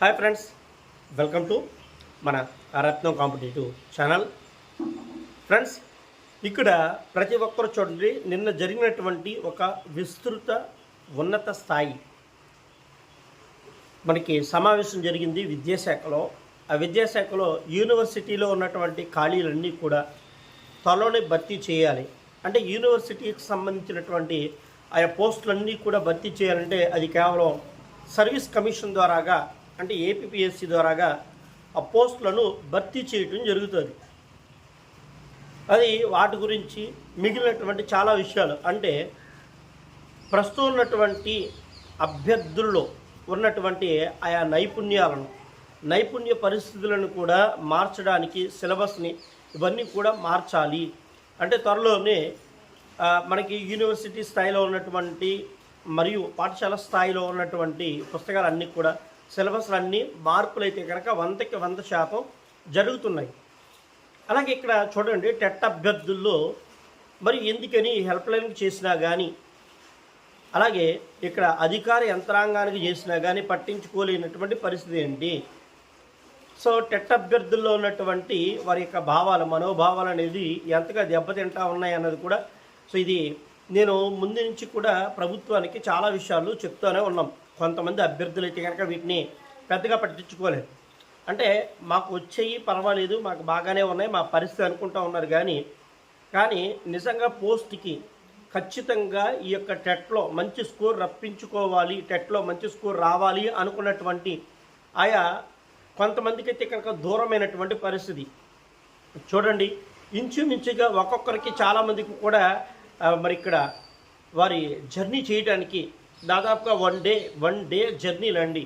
Hi friends welcome to మన రత్నం competitive channel friends ఇక్కడ ప్రతి ఒక్కరు చూడండి నిన్న జరిగినటువంటి ఒక విస్తృత ఉన్నత స్థాయి మనకి సమావేశం జరిగింది విద్యాశాఖలో. ఆ విద్యాశాఖలో యూనివర్సిటీలో ఉన్నటువంటి ఖాళీలన్నీ కూడా త్వరలోనే భర్తీ చేయాలి. అంటే యూనివర్సిటీకి సంబంధించినటువంటి ఆయా పోస్టులన్నీ కూడా భర్తీ చేయాలంటే అది కేవలం సర్వీస్ కమిషన్ ద్వారాగా అంటే ఏపీఎస్సి ద్వారాగా ఆ పోస్టులను భర్తీ చేయటం జరుగుతుంది. అది వాటి గురించి మిగిలినటువంటి చాలా విషయాలు. అంటే ప్రస్తుతం ఉన్నటువంటి అభ్యర్థుల్లో ఉన్నటువంటి ఆయా నైపుణ్యాలను నైపుణ్య పరిస్థితులను కూడా మార్చడానికి సిలబస్ని ఇవన్నీ కూడా మార్చాలి. అంటే త్వరలోనే మనకి యూనివర్సిటీ స్థాయిలో ఉన్నటువంటి మరియు పాఠశాల స్థాయిలో ఉన్నటువంటి పుస్తకాలన్నీ కూడా సిలబస్లన్నీ మార్పులు అయితే కనుక వందకి వంద శాతం జరుగుతున్నాయి. అలాగే ఇక్కడ చూడండి టెట్ అభ్యర్థుల్లో మరి ఎందుకని హెల్ప్ లైన్కి చేసినా కానీ అలాగే ఇక్కడ అధికార యంత్రాంగానికి చేసినా కానీ పట్టించుకోలేనటువంటి పరిస్థితి ఏంటి? సో టెట్ అభ్యర్థుల్లో ఉన్నటువంటి వారి యొక్క భావాలు మనోభావాలు అనేది ఎంతగా దెబ్బతింటా ఉన్నాయి అన్నది కూడా సో ఇది నేను ముందు నుంచి కూడా ప్రభుత్వానికి చాలా విషయాలు చెప్తూనే ఉన్నాం. కొంతమంది అభ్యర్థులు అయితే కనుక వీటిని పెద్దగా పట్టించుకోలేదు. అంటే మాకు వచ్చేవి పర్వాలేదు మాకు బాగానే ఉన్నాయి మా పరిస్థితి అనుకుంటా ఉన్నారు కానీ కానీ నిజంగా పోస్ట్కి ఖచ్చితంగా ఈ యొక్క టెట్లో మంచి స్కోర్ రప్పించుకోవాలి టెట్లో మంచి స్కోర్ రావాలి అనుకున్నటువంటి ఆయా కొంతమందికి అయితే కనుక దూరమైనటువంటి పరిస్థితి. చూడండి ఇంచుమించుగా ఒక్కొక్కరికి చాలామందికి కూడా మరి ఇక్కడ వారి జర్నీ చేయడానికి దాదాపుగా వన్ డే వన్ డే జర్నీలు అండి.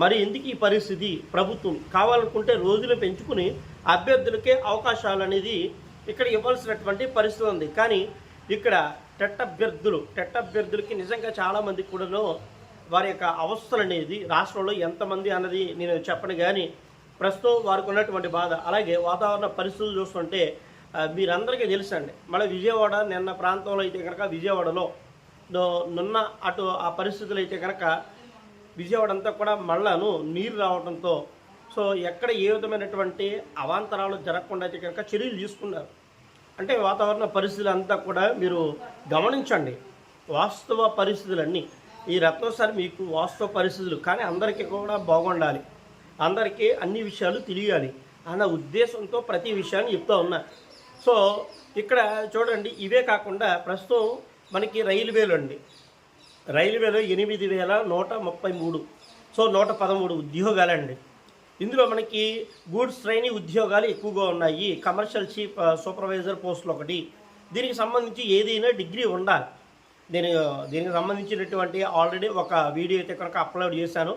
మరి ఎందుకు ఈ పరిస్థితి? ప్రభుత్వం కావాలనుకుంటే రోజులు పెంచుకుని అభ్యర్థులకే అవకాశాలు అనేది ఇక్కడ ఇవ్వాల్సినటువంటి పరిస్థితి ఉంది. కానీ ఇక్కడ టెట్ అభ్యర్థులు టెట్ అభ్యర్థులకి నిజంగా చాలామంది కూడాను వారి యొక్క అవస్థలు అనేది రాష్ట్రంలో ఎంతమంది అన్నది నేను చెప్పను కానీ ప్రస్తుతం వారికి ఉన్నటువంటి బాధ. అలాగే వాతావరణ పరిస్థితులు చూస్తుంటే మీరందరికీ తెలుసండి. మళ్ళీ విజయవాడ నిన్న ప్రాంతంలో అయితే కనుక విజయవాడలో నున్న అటు ఆ పరిస్థితులు అయితే కనుక విజయవాడ అంతా కూడా మళ్ళాను నీరు రావడంతో సో ఎక్కడ ఏ విధమైనటువంటి అవాంతరాలు జరగకుండా అయితే కనుక చర్యలు తీసుకున్నారు. అంటే వాతావరణ పరిస్థితులు అంతా కూడా మీరు గమనించండి. వాస్తవ పరిస్థితులన్నీ ఈ రత్నోసారి మీకు వాస్తవ పరిస్థితులు కానీ అందరికీ కూడా బాగుండాలి. అందరికీ అన్ని విషయాలు తెలియాలి అన్న ఉద్దేశంతో ప్రతి విషయాన్ని చెప్తా ఉన్నా. సో ఇక్కడ చూడండి ఇవే కాకుండా ప్రస్తుతం మనకి రైల్వేలు అండి రైల్వేలో ఎనిమిది వేల నూట ముప్పై మూడు. సో నూట పదమూడు ఉద్యోగాలండి. ఇందులో మనకి గూడ్స్ ట్రైనీ ఉద్యోగాలు ఎక్కువగా ఉన్నాయి. కమర్షియల్ చీఫ్ సూపర్వైజర్ పోస్టులు ఒకటి దీనికి సంబంధించి ఏదైనా డిగ్రీ ఉండాలి. దీని దీనికి సంబంధించినటువంటి ఆల్రెడీ ఒక వీడియో అయితే కనుక అప్లోడ్ చేశాను.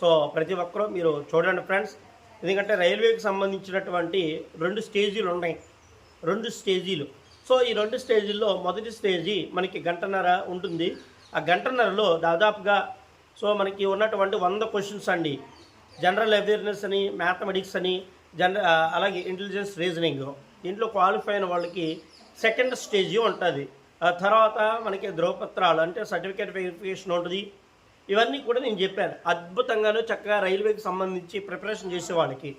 సో ప్రతి ఒక్కరూ మీరు చూడండి ఫ్రెండ్స్. ఎందుకంటే రైల్వేకి సంబంధించినటువంటి రెండు స్టేజీలు ఉన్నాయి రెండు స్టేజీలు. సో ఈ రెండు స్టేజీల్లో మొదటి స్టేజీ మనకి గంటన్నర ఉంటుంది. ఆ గంటన్నరలో దాదాపుగా సో మనకి ఉన్నటువంటి వంద క్వశ్చన్స్ అండి. జనరల్ అవేర్నెస్ అని మ్యాథమెటిక్స్ అని జన అలాగే ఇంటెలిజెన్స్ రీజనింగ్ దీంట్లో క్వాలిఫై అయిన వాళ్ళకి సెకండ్ స్టేజీ ఉంటుంది. ఆ తర్వాత మనకి ధ్రువపత్రాలు అంటే సర్టిఫికేట్ వెరిఫికేషన్ ఉంటుంది. ఇవన్నీ కూడా నేను చెప్పాను. అద్భుతంగాను చక్కగా రైల్వేకి సంబంధించి ప్రిపరేషన్ చేసే వాళ్ళకి.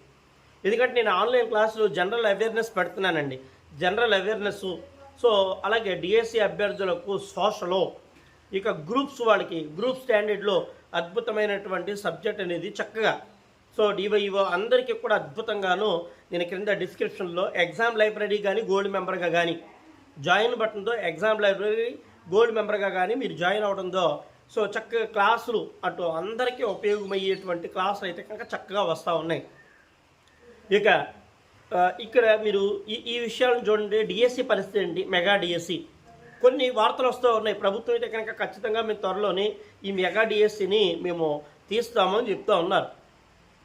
ఎందుకంటే నేను ఆన్లైన్ క్లాసులు జనరల్ అవేర్నెస్ పెడుతున్నానండి. జనరల్ అవేర్నెస్ సో అలాగే డిఎస్సి అభ్యర్థులకు సోషలో ఇక గ్రూప్స్ వాళ్ళకి గ్రూప్ స్టాండర్డ్లో అద్భుతమైనటువంటి సబ్జెక్ట్ అనేది చక్కగా. సో డివైఓ అందరికీ కూడా అద్భుతంగాను నేను క్రింద డిస్క్రిప్షన్లో ఎగ్జామ్ లైబ్రరీ కానీ గోల్డ్ మెంబర్గా కానీ జాయిన్ బటన్తో ఎగ్జామ్ లైబ్రరీ గోల్డ్ మెంబర్గా కానీ మీరు జాయిన్ అవడంతో సో చక్కగా క్లాసులు అటు అందరికీ ఉపయోగమయ్యేటువంటి క్లాసులు అయితే కనుక చక్కగా వస్తూ ఉన్నాయి. ఇక ఇక్కడ మీరు ఈ ఈ విషయాలను చూడండి. డిఎస్సి పరిస్థితి అండి మెగా డిఎస్సి కొన్ని వార్తలు వస్తూ ఉన్నాయి. ప్రభుత్వం అయితే కనుక ఖచ్చితంగా మేము త్వరలోనే ఈ మెగా డిఎస్సిని మేము తీస్తామని చెప్తా ఉన్నారు.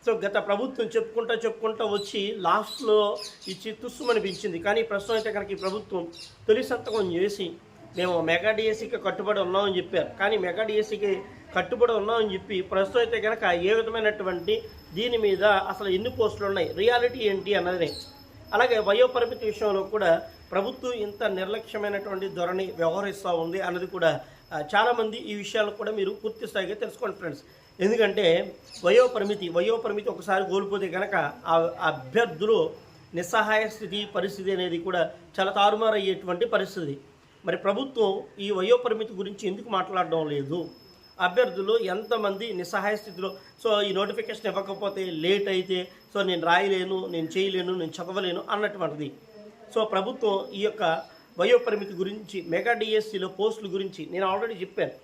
సో గత ప్రభుత్వం చెప్పుకుంటా చెప్పుకుంటా వచ్చి లాస్ట్లో ఇచ్చి తుస్సుమనిపించింది కానీ ప్రస్తుతం అయితే కనుక ఈ ప్రభుత్వం తొలి సంతకం చేసి మేము మెగా డిఎస్సికి కట్టుబడి ఉన్నామని చెప్పారు. కానీ మెగా డిఎస్సికి కట్టుబడి ఉన్నామని చెప్పి ప్రస్తుతం అయితే కనుక ఏ విధమైనటువంటి దీని మీద అసలు ఎన్ని పోస్టులు ఉన్నాయి? రియాలిటీ ఏంటి అన్నది అలాగే వయోపరిమితి విషయంలో కూడా ప్రభుత్వం ఇంత నిర్లక్ష్యమైనటువంటి ధోరణి వ్యవహరిస్తూ ఉంది అన్నది కూడా చాలామంది ఈ విషయాలు కూడా మీరు పూర్తి స్థాయిగా తెలుసుకోండి ఫ్రెండ్స్. ఎందుకంటే వయోపరిమితి వయోపరిమితి ఒకసారి కోల్పోతే కనుక ఆ అభ్యర్థులు నిస్సహాయ స్థితి పరిస్థితి అనేది కూడా చాలా తారుమారు అయ్యేటువంటి పరిస్థితి. మరి ప్రభుత్వం ఈ వయోపరిమితి గురించి ఎందుకు మాట్లాడడం లేదు? అభ్యర్థులు ఎంతమంది నిస్సహాయ స్థితిలో. సో ఈ నోటిఫికేషన్ ఇవ్వకపోతే లేట్ అయితే సో నేను రాయలేను నేను చేయలేను నేను చదవలేను అన్నటువంటిది. సో ప్రభుత్వం ఈ యొక్క వయోపరిమితి గురించి మెగా డిఎస్సిలో పోస్టుల గురించి నేను ఆల్రెడీ చెప్పాను.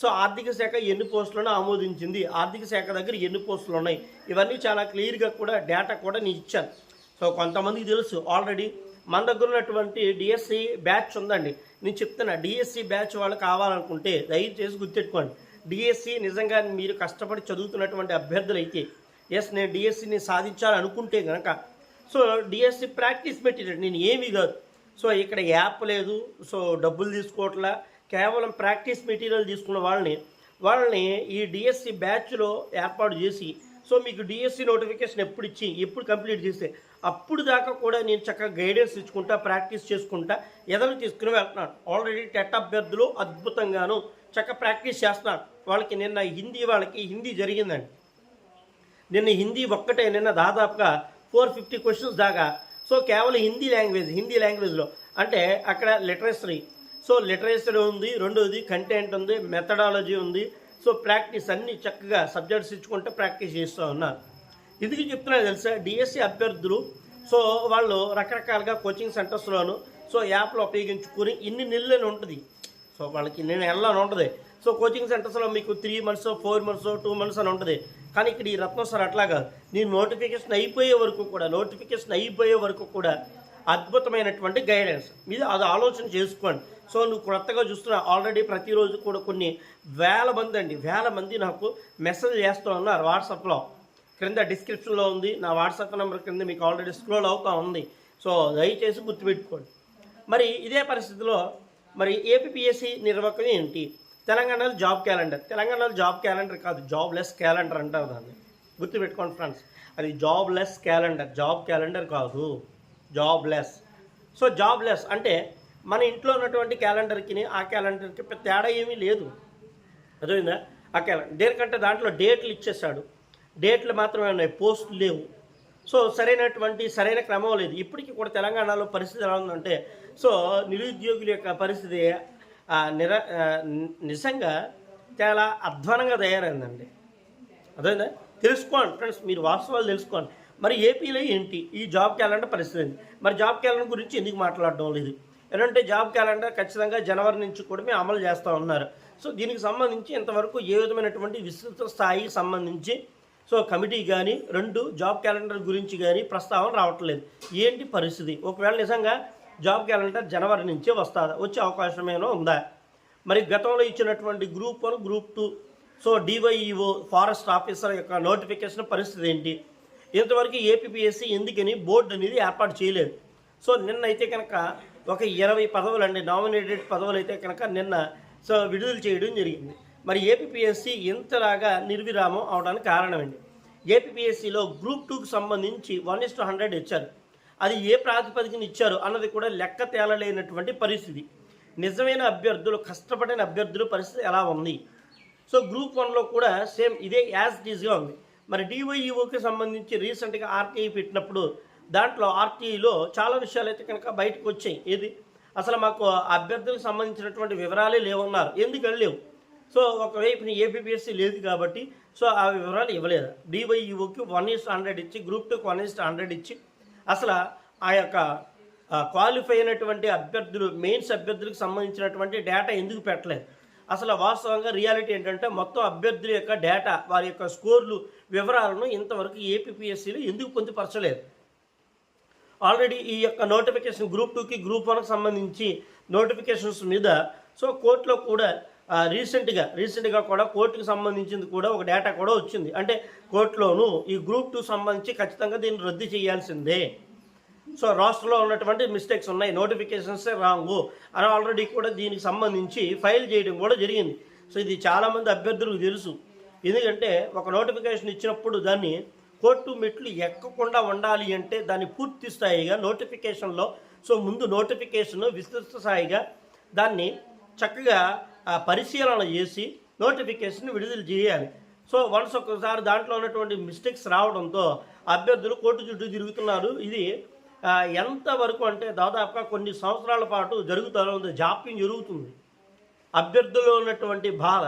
సో ఆర్థిక శాఖ ఎన్ని పోస్టులను ఆమోదించింది? ఆర్థిక శాఖ దగ్గర ఎన్ని పోస్టులు ఉన్నాయి? ఇవన్నీ చాలా క్లియర్గా కూడా డేటా కూడా నేను ఇచ్చాను. సో కొంతమందికి తెలుసు. ఆల్రెడీ మన దగ్గర ఉన్నటువంటి డిఎస్సి బ్యాచ్ ఉందండి. నేను చెప్తున్నా డిఎస్సి బ్యాచ్ వాళ్ళు కావాలనుకుంటే దయచేసి గుర్తెట్టుకోండి డిఎస్సి నిజంగా మీరు కష్టపడి చదువుతున్నటువంటి అభ్యర్థులు అయితే ఎస్ నేను డిఎస్సిని సాధించాలనుకుంటే కనుక సో డిఎస్సి ప్రాక్టీస్ మెటీరియల్ నేను ఏమీ కాదు. సో ఇక్కడ యాప్ లేదు సో డబ్బులు తీసుకోవట్లా కేవలం ప్రాక్టీస్ మెటీరియల్ తీసుకున్న వాళ్ళని వాళ్ళని ఈ డిఎస్సి బ్యాచ్లో ఏర్పాటు చేసి సో మీకు డిఎస్సి నోటిఫికేషన్ ఎప్పుడు ఇచ్చి ఎప్పుడు కంప్లీట్ చేస్తే అప్పుడు దాకా కూడా నేను చక్కగా గైడెన్స్ ఇచ్చుకుంటా ప్రాక్టీస్ చేసుకుంటా ఎదలు తీసుకుని వెళ్తున్నాను. ఆల్రెడీ టెట్ అభ్యర్థులు అద్భుతంగాను చక్కగా ప్రాక్టీస్ చేస్తున్నాను వాళ్ళకి నిన్న హిందీ వాళ్ళకి హిందీ జరిగిందండి. నిన్న హిందీ ఒక్కటే నిన్న దాదాపుగా ఫోర్ ఫిఫ్టీ క్వశ్చన్స్ దాకా. సో కేవలం హిందీ లాంగ్వేజ్ హిందీ లాంగ్వేజ్లో. అంటే అక్కడ లిటరేచరీ సో లిటరేచరీ ఉంది రెండోది కంటెంట్ ఉంది మెథడాలజీ ఉంది. సో ప్రాక్టీస్ అన్ని చక్కగా సబ్జెక్ట్స్ ఇచ్చుకుంటే ప్రాక్టీస్ చేస్తూ ఉన్నారు. ఎందుకు చెప్తున్నా తెలుసా? డిఎస్సి అభ్యర్థులు సో వాళ్ళు రకరకాలుగా కోచింగ్ సెంటర్స్లోను సో యాప్లు ఉపయోగించుకుని ఇన్ని నెలలని ఉంటుంది. సో వాళ్ళకి నేను వెళ్ళాలని ఉంటుంది. సో కోచింగ్ సెంటర్స్లో మీకు three months four months two months అని ఉంటుంది. కానీ ఇక్కడ ఈ రత్నం సార్ అట్లాగా నీ నోటిఫికేషన్ అయిపోయే వరకు కూడా నోటిఫికేషన్ అయిపోయే వరకు కూడా అద్భుతమైనటువంటి గైడెన్స్ మీద అది ఆలోచన చేసుకోండి. సో నువ్వు కొత్తగా చూస్తున్నా ఆల్రెడీ ప్రతిరోజు కూడా కొన్ని వేల మంది అండి వేల మంది నాకు మెసేజ్ చేస్తూ ఉన్నారు వాట్సాప్లో క్రింద డిస్క్రిప్షన్లో ఉంది నా వాట్సాప్ నెంబర్ క్రింద మీకు ఆల్రెడీ స్క్రోల్ అవుతూ ఉంది. సో దయచేసి గుర్తుపెట్టుకోండి. మరి ఇదే పరిస్థితిలో మరి ఏపీఎస్సి నిర్వాహకం ఏంటి? తెలంగాణలో జాబ్ క్యాలెండర్. తెలంగాణలో జాబ్ క్యాలెండర్ కాదు జాబ్ లెస్ క్యాలెండర్ అంటారు దాన్ని. గుర్తుపెట్టుకోండి ఫ్రెండ్స్ అది jobless calendar job calendar కాదు jobless so jobless అంటే మన ఇంట్లో ఉన్నటువంటి క్యాలెండర్కి ఆ క్యాలెండర్కి తేడా ఏమీ లేదు. అర్థమైందా? ఆ క్యాలెండర్ దేనికంటే దాంట్లో డేట్లు ఇచ్చేసాడు డేట్లు మాత్రమే ఉన్నాయి పోస్టులు లేవు. సో సరైనటువంటి సరైన క్రమం లేదు. ఇప్పటికీ కూడా తెలంగాణలో పరిస్థితి ఎలా ఉందంటే సో నిరుద్యోగుల యొక్క పరిస్థితి నిర నిజంగా చాలా అధ్వానంగా తయారైందండి. అదేనా తెలుసుకోండి ఫ్రెండ్స్ మీరు వాస్తవాలు తెలుసుకోండి. మరి ఏపీలో ఏంటి? ఈ జాబ్ క్యాలెండర్ పరిస్థితి ఏంటి? మరి జాబ్ క్యాలెండర్ గురించి ఎందుకు మాట్లాడడం లేదు? ఎందుకంటే జాబ్ క్యాలెండర్ ఖచ్చితంగా జనవరి నుంచి కూడా మేము అమలు చేస్తూ ఉన్నారు. సో దీనికి సంబంధించి ఇంతవరకు ఏ విధమైనటువంటి విస్తృత స్థాయికి సంబంధించి సో కమిటీ కానీ రెండు జాబ్ క్యాలెండర్ గురించి కానీ ప్రస్తావన రావట్లేదు. ఏంటి పరిస్థితి? ఒకవేళ నిజంగా జాబ్ క్యాలెండర్ జనవరి నుంచే వస్తుంది. వచ్చే అవకాశమేనో ఉందా? మరి గతంలో ఇచ్చినటువంటి group one group two so DYEO forest officer యొక్క నోటిఫికేషన్ పరిస్థితి ఏంటి? ఇంతవరకు ఏపీపీఎస్సీ ఎందుకని బోర్డు అనేది ఏర్పాటు చేయలేదు. సో నిన్న అయితే కనుక ఒక ఇరవై పదవులు అండి నామినేటెడ్ పదవులు అయితే కనుక నిన్న సో విడుదల చేయడం జరిగింది. మరి ఏపీఎస్సి ఇంతలాగా నిర్విరామం అవడానికి కారణం ఏంటి? ఏపీఎస్సిలో గ్రూప్ టూకి సంబంధించి వన్ ఇస్ హండ్రెడ్ ఇచ్చారు అది ఏ ప్రాతిపదికన ఇచ్చారు అన్నది కూడా లెక్క తేలలేనటువంటి పరిస్థితి. నిజమైన అభ్యర్థులు కష్టపడిన అభ్యర్థుల పరిస్థితి ఎలా ఉంది? సో గ్రూప్ వన్లో కూడా సేమ్ ఇదే యాజ్ డీజ్గా ఉంది. మరి డివైఈఓకి సంబంధించి రీసెంట్గా ఆర్టీఐ పెట్టినప్పుడు దాంట్లో ఆర్టీఐలో చాలా విషయాలు అయితే కనుక బయటకు వచ్చాయి. ఏది? అసలు మాకు అభ్యర్థులకు సంబంధించినటువంటి వివరాలే లేవన్నారు. ఎందుకని లేవు సో ఒకవైపు ఏపీఎస్సీ లేదు కాబట్టి సో ఆ వివరాలు ఇవ్వలేదు. డివైఈఓకి వన్ ఇస్ హండ్రెడ్ ఇచ్చి గ్రూప్ టూకి వన్ ఈస్ట్ హండ్రెడ్ ఇచ్చి అసలు ఆ యొక్క క్వాలిఫై అయినటువంటి అభ్యర్థులు మెయిన్స్ అభ్యర్థులకు సంబంధించినటువంటి డేటా ఎందుకు పెట్టలేదు? అసలు వాస్తవంగా రియాలిటీ ఏంటంటే మొత్తం అభ్యర్థుల యొక్క డేటా వారి యొక్క స్కోర్లు వివరాలను ఇంతవరకు ఏపీపీఎస్సీలు ఎందుకు పొందుపరచలేదు? ఆల్రెడీ ఈ యొక్క నోటిఫికేషన్ గ్రూప్ టూకి గ్రూప్ వన్కి సంబంధించి నోటిఫికేషన్స్ మీద సో కోర్టులో కూడా రీసెంట్గా రీసెంట్గా కూడా కోర్టుకి సంబంధించింది కూడా ఒక డేటా కూడా వచ్చింది. అంటే కోర్టులోను ఈ గ్రూప్ టూ సంబంధించి ఖచ్చితంగా దీన్ని రద్దు చేయాల్సిందే. సో రాష్ట్రంలో ఉన్నటువంటి మిస్టేక్స్ ఉన్నాయి. Notifications wrong. అని ఆల్రెడీ కూడా దీనికి సంబంధించి ఫైల్ చేయడం కూడా జరిగింది. సో ఇది చాలామంది అభ్యర్థులకు తెలుసు. ఎందుకంటే ఒక నోటిఫికేషన్ ఇచ్చినప్పుడు దాన్ని కోర్టు మెట్లు ఎక్కకుండా ఉండాలి అంటే దాన్ని పూర్తి స్థాయిగా నోటిఫికేషన్లో సో ముందు నోటిఫికేషన్ విస్తృత స్థాయిగా దాన్ని చక్కగా పరిశీలన చేసి నోటిఫికేషన్ విడుదల చేయాలి. సో వన్స్ ఒక్కసారి దాంట్లో ఉన్నటువంటి మిస్టేక్స్ రావడంతో అభ్యర్థులు కోర్టు చుట్టూ తిరుగుతున్నారు. ఇది ఎంతవరకు అంటే దాదాపుగా కొన్ని సంవత్సరాల పాటు జరుగుతూ ఉంది. జాప్యం జరుగుతుంది. అభ్యర్థుల్లో ఉన్నటువంటి బాధ.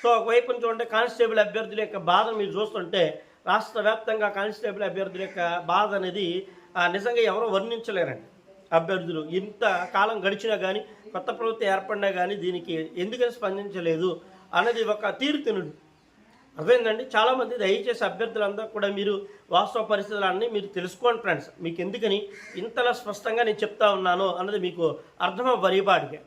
సో ఒకవైపు నుంచి ఉంటే కానిస్టేబుల్ అభ్యర్థుల యొక్క బాధ మీరు చూస్తుంటే రాష్ట్ర వ్యాప్తంగా కానిస్టేబుల్ అభ్యర్థుల యొక్క బాధ అనేది నిజంగా ఎవరో వర్ణించలేరండి అభ్యర్థులు. ఇంత కాలం గడిచినా కానీ కొత్త ప్రభుత్వం ఏర్పడినా కానీ దీనికి ఎందుకని స్పందించలేదు అన్నది ఒక తీరుతెనుడు అర్థమైందండి చాలామంది దయచేసి అభ్యర్థులందరూ కూడా మీరు వాస్తవ పరిస్థితులన్నీ మీరు తెలుసుకోండి ఫ్రెండ్స్. మీకు ఎందుకని ఇంతలా స్పష్టంగా నేను చెప్తా ఉన్నాను అన్నది మీకు అర్థం అవ్వరిపాటికే